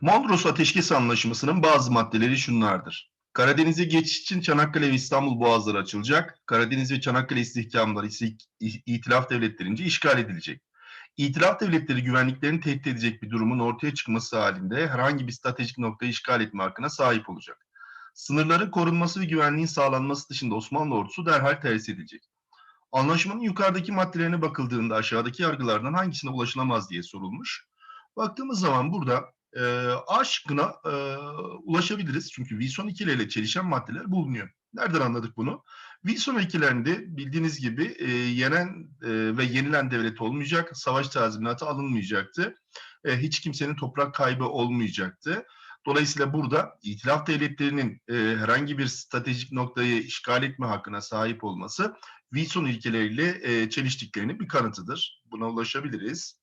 Mondros Ateşkes Anlaşması'nın bazı maddeleri şunlardır. Karadeniz'e geçiş için Çanakkale ve İstanbul boğazları açılacak. Karadeniz ve Çanakkale istihkamları itilaf devletlerince işgal edilecek. İtilaf devletleri güvenliklerini tehdit edecek bir durumun ortaya çıkması halinde herhangi bir stratejik noktayı işgal etme hakkına sahip olacak. Sınırların korunması ve güvenliğin sağlanması dışında Osmanlı ordusu derhal terhis edilecek. Anlaşmanın yukarıdaki maddelerine bakıldığında aşağıdaki yargılardan hangisine ulaşılamaz diye sorulmuş. Baktığımız zaman burada e, A e, ulaşabiliriz. Çünkü Wilson ikileriyle çelişen maddeler bulunuyor. Nereden anladık bunu? Wilson ikilerinde bildiğiniz gibi e, yenen e, ve yenilen devlet olmayacak, savaş tazminatı alınmayacaktı. E, hiç kimsenin toprak kaybı olmayacaktı. Dolayısıyla burada itilaf devletlerinin e, herhangi bir stratejik noktayı işgal etme hakkına sahip olması Wilson ilkeleriyle e, çeliştiklerinin bir kanıtıdır. Buna ulaşabiliriz.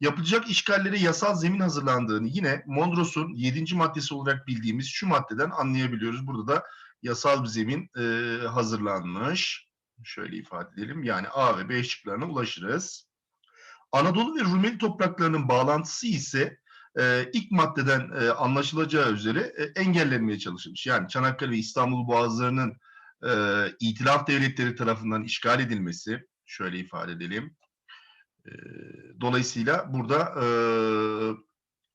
Yapılacak işgallere yasal zemin hazırlandığını yine Mondros'un 7. maddesi olarak bildiğimiz şu maddeden anlayabiliyoruz. Burada da yasal bir zemin e, hazırlanmış. Şöyle ifade edelim. Yani A ve B şıklarına ulaşırız. Anadolu ve Rumeli topraklarının bağlantısı ise e, ilk maddeden e, anlaşılacağı üzere e, engellenmeye çalışılmış. Yani Çanakkale ve İstanbul boğazlarının e, itilaf devletleri tarafından işgal edilmesi, şöyle ifade edelim. Dolayısıyla burada e,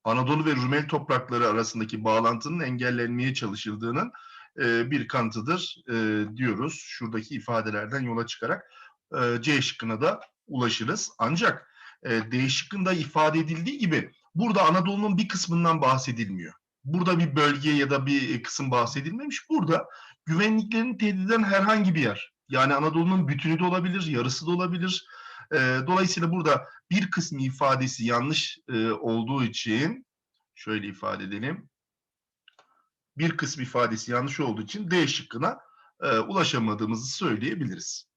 Anadolu ve Rumeli toprakları arasındaki bağlantının engellenmeye çalışıldığının e, bir kanıtıdır e, diyoruz. Şuradaki ifadelerden yola çıkarak e, C şıkkına da ulaşırız. Ancak e, D şıkkında ifade edildiği gibi burada Anadolu'nun bir kısmından bahsedilmiyor. Burada bir bölge ya da bir kısım bahsedilmemiş. Burada güvenliklerini tehdit eden herhangi bir yer. Yani Anadolu'nun bütünü de olabilir, yarısı da olabilir. E, dolayısıyla burada bir kısmı ifadesi yanlış e, olduğu için şöyle ifade edelim. Bir kısmı ifadesi yanlış olduğu için D şıkkına e, ulaşamadığımızı söyleyebiliriz.